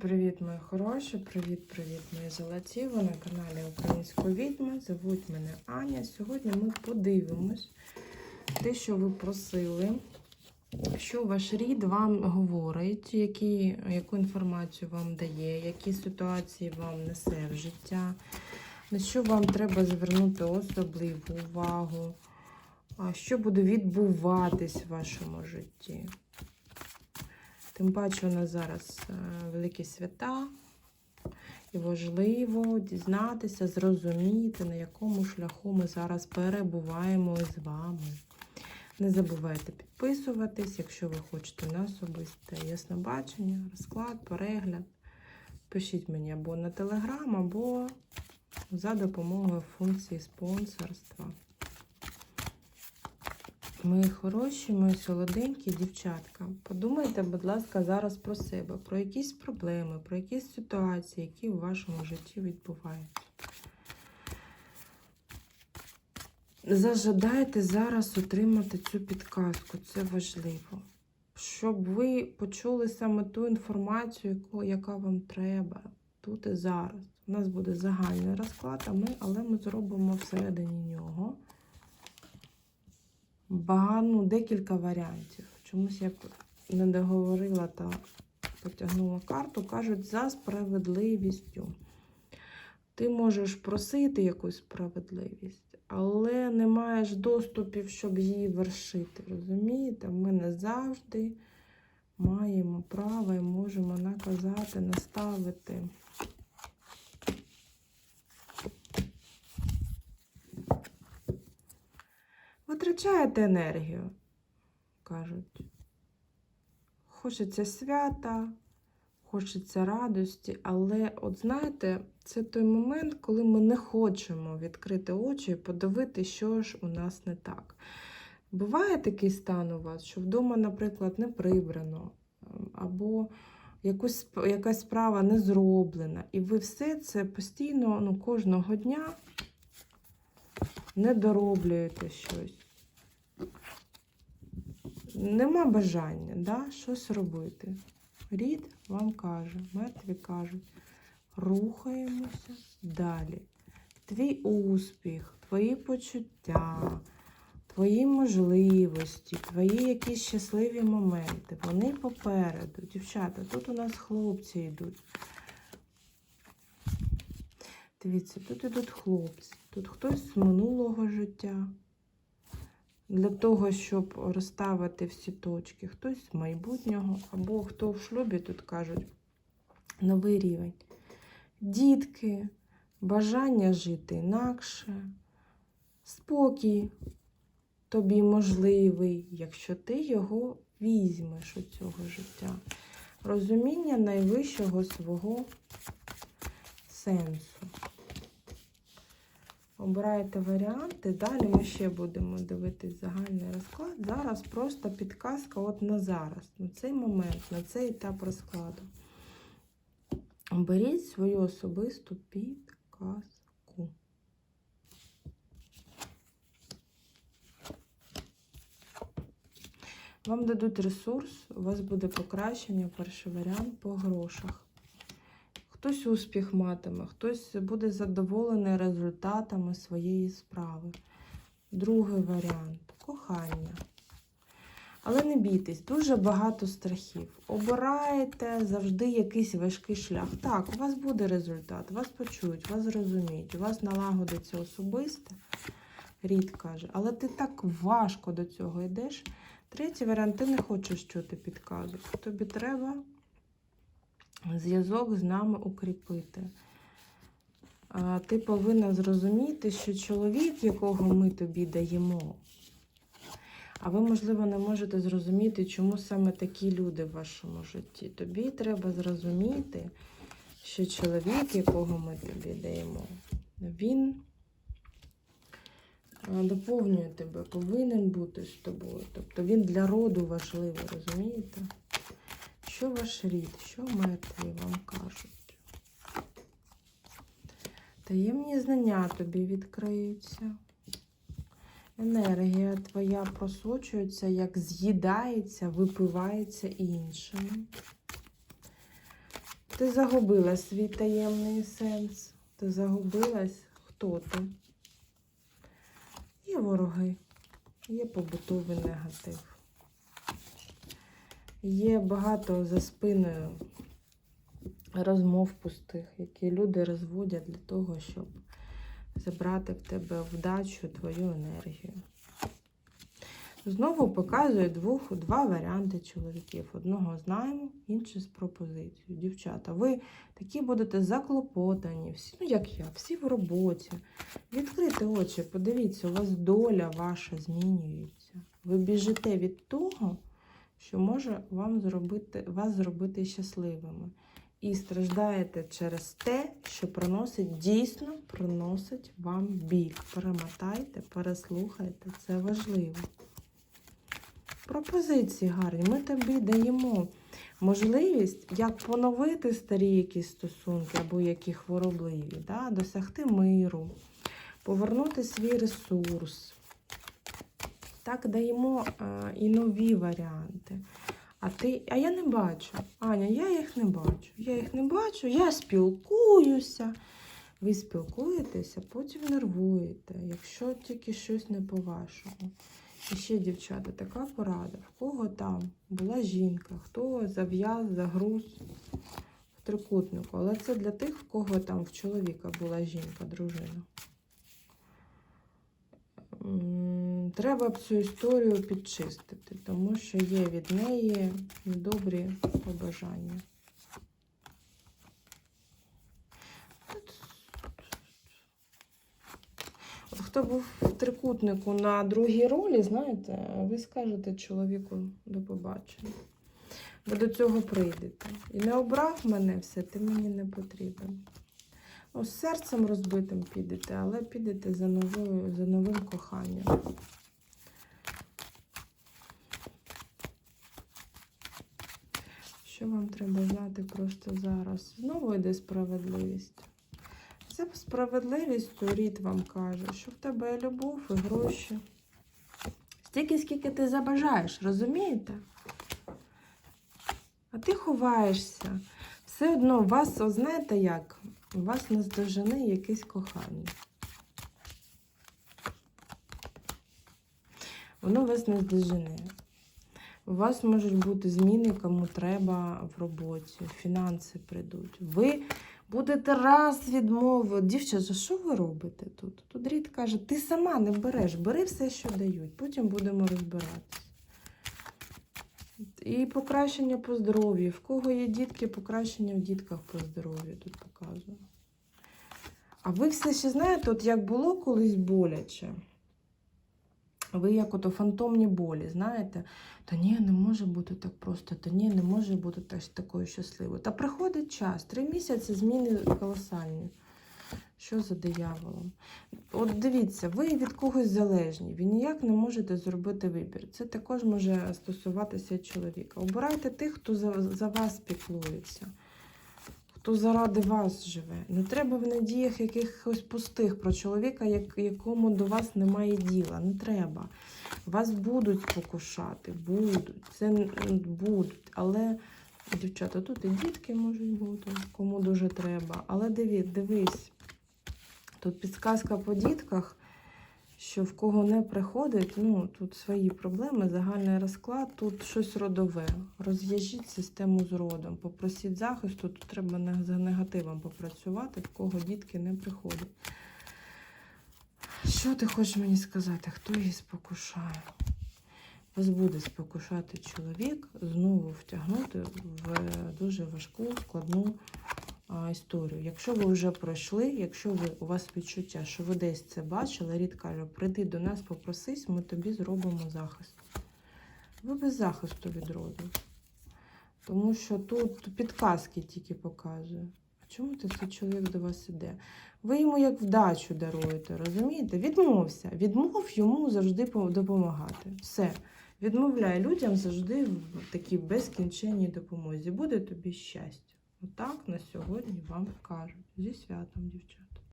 Привіт, мої хороші! Привіт-привіт, мої золоті! Ви на каналі Української відьми. Зовуть мене Аня. Сьогодні ми подивимось те, що ви просили, що ваш рід вам говорить, які, яку інформацію вам дає, які ситуації вам несе в життя, на що вам треба звернути особливу увагу, що буде відбуватись в вашому житті. Тим паче у нас зараз е, великі свята, і важливо дізнатися, зрозуміти, на якому шляху ми зараз перебуваємо з вами. Не забувайте підписуватись, якщо ви хочете на особисте яснобачення, розклад, перегляд. Пишіть мені або на телеграм, або за допомогою функції спонсорства. Мої хороші, мої солоденькі дівчатка. Подумайте, будь ласка, зараз про себе, про якісь проблеми, про якісь ситуації, які у вашому житті відбуваються. Зажадайте зараз отримати цю підказку, це важливо. Щоб ви почули саме ту інформацію, яка вам треба тут і зараз. У нас буде загальний розклад, а ми, але ми зробимо всередині нього ну, декілька варіантів. Чомусь я не договорила та потягнула карту, кажуть, за справедливістю. Ти можеш просити якусь справедливість, але не маєш доступів, щоб її вершити. Розумієте? Ми не завжди маємо право і можемо наказати, наставити. Витрачаєте енергію, кажуть. Хочеться свята, хочеться радості, але, от знаєте, це той момент, коли ми не хочемо відкрити очі і подивити, що ж у нас не так. Буває такий стан у вас, що вдома, наприклад, не прибрано, ем, або якусь, якась справа не зроблена, і ви все це постійно, ну, кожного дня не дороблюєте щось. Нема бажання да, щось робити. Рід вам каже, мертві кажуть, рухаємося далі. Твій успіх, твої почуття, твої можливості, твої якісь щасливі моменти, вони попереду. Дівчата, тут у нас хлопці йдуть. Дивіться, тут йдуть хлопці, тут хтось з минулого життя. Для того, щоб розставити всі точки, хтось з майбутнього, або хто в шлюбі, тут кажуть, новий рівень. Дітки, бажання жити інакше, спокій тобі можливий, якщо ти його візьмеш у цього життя. Розуміння найвищого свого сенсу. Обираєте варіанти. Далі ми ще будемо дивитись загальний розклад. Зараз просто підказка от на зараз, на цей момент, на цей етап розкладу. Оберіть свою особисту підказку. Вам дадуть ресурс, у вас буде покращення, перший варіант по грошах. Хтось успіх матиме, хтось буде задоволений результатами своєї справи. Другий варіант кохання. Але не бійтесь, дуже багато страхів. Обираєте завжди якийсь важкий шлях. Так, у вас буде результат, вас почують, вас зрозуміють, у вас налагодиться особисте, рід каже, але ти так важко до цього йдеш. Третій варіант, ти не хочеш чути підказок. Тобі треба зв'язок з нами укріпити. Ти повинна зрозуміти, що чоловік, якого ми тобі даємо, а ви, можливо, не можете зрозуміти, чому саме такі люди в вашому житті. Тобі треба зрозуміти, що чоловік, якого ми тобі даємо, він доповнює тебе, повинен бути з тобою. Тобто він для роду важливий, розумієте? Що ваш рід, що мертві вам кажуть? Таємні знання тобі відкриються. Енергія твоя просочується, як з'їдається, випивається іншими. Ти загубила свій таємний сенс. Ти загубилась, хто ти. Є вороги, є побутовий негатив. Є багато за спиною розмов пустих, які люди розводять для того, щоб забрати в тебе вдачу, твою енергію. Знову показує двох, два варіанти чоловіків. Одного знаємо, інший з пропозицією. Дівчата, ви такі будете заклопотані, всі, ну як я, всі в роботі. Відкрийте очі, подивіться, у вас доля ваша змінюється. Ви біжите від того, що може вам зробити, вас зробити щасливими. І страждаєте через те, що приносить, дійсно приносить вам біль. Перемотайте, переслухайте, це важливо. Пропозиції гарні. Ми тобі даємо можливість як поновити старі якісь стосунки або які хворобливі, да? досягти миру, повернути свій ресурс. Так даємо а, і нові варіанти. А ти, а я не бачу. Аня, я їх не бачу. Я їх не бачу, я спілкуюся. Ви спілкуєтеся, потім нервуєте, якщо тільки щось не по-вашому. І ще, дівчата, така порада. В кого там була жінка, хто зав'яз, загруз в трикутнику. Але це для тих, в кого там в чоловіка була жінка, дружина. Треба б цю історію підчистити, тому що є від неї недобрі побажання. От хто був в трикутнику на другій ролі, знаєте, ви скажете чоловіку до побачення. Ви до цього прийдете. І не обрав мене все, ти мені не потрібен. Ну, з серцем розбитим підете, але підете за, новою, за новим коханням. Що вам треба знати просто зараз? Знову йде справедливість. Це справедливістю рід вам каже, що в тебе є любов і гроші. Стільки, скільки ти забажаєш, розумієте? А ти ховаєшся. Все одно вас, о, знаєте як? У вас наздожене якесь кохання. Воно вас наздожене. У вас можуть бути зміни, кому треба в роботі, фінанси прийдуть. Ви будете раз відмовити. Дівчата, що ви робите тут? Тут рід каже, ти сама не береш, бери все, що дають, потім будемо розбиратися. І покращення по здоров'ю. В кого є дітки, покращення в дітках по здоров'ю тут показую. А ви все ще знаєте, от як було колись боляче. Ви як ото фантомні болі, знаєте? Та ні, не може бути так просто, та ні, не може бути теж такою щасливою. Та приходить час, три місяці зміни колосальні. Що за дияволом? От дивіться, ви від когось залежні, ви ніяк не можете зробити вибір. Це також може стосуватися чоловіка. Обирайте тих, хто за, за вас піклується, хто заради вас живе. Не треба в надіях якихось пустих про чоловіка, як, якому до вас немає діла. Не треба. Вас будуть покушати, будуть, це будуть. Але, дівчата, тут і дітки можуть бути, кому дуже треба. Але диві, дивись, тут підсказка по дітках, що в кого не приходить, ну тут свої проблеми, загальний розклад, тут щось родове. Роз'їжджіть систему з родом, попросіть захисту, тут треба за негативом попрацювати, в кого дітки не приходять. Що ти хочеш мені сказати? Хто її спокушає? Вас буде спокушати чоловік, знову втягнути в дуже важку, складну історію. Якщо ви вже пройшли, якщо ви, у вас відчуття, що ви десь це бачили, рід каже, прийди до нас, попросись, ми тобі зробимо захист. Ви без захисту від роду. Тому що тут підказки тільки показує. А чому це цей чоловік до вас іде? Ви йому як вдачу даруєте, розумієте? Відмовся. Відмов йому завжди допомагати. Все. Відмовляй людям завжди в такій безкінченній допомозі. Буде тобі щастя. Отак на сьогодні вам кажуть. Зі святом, дівчата.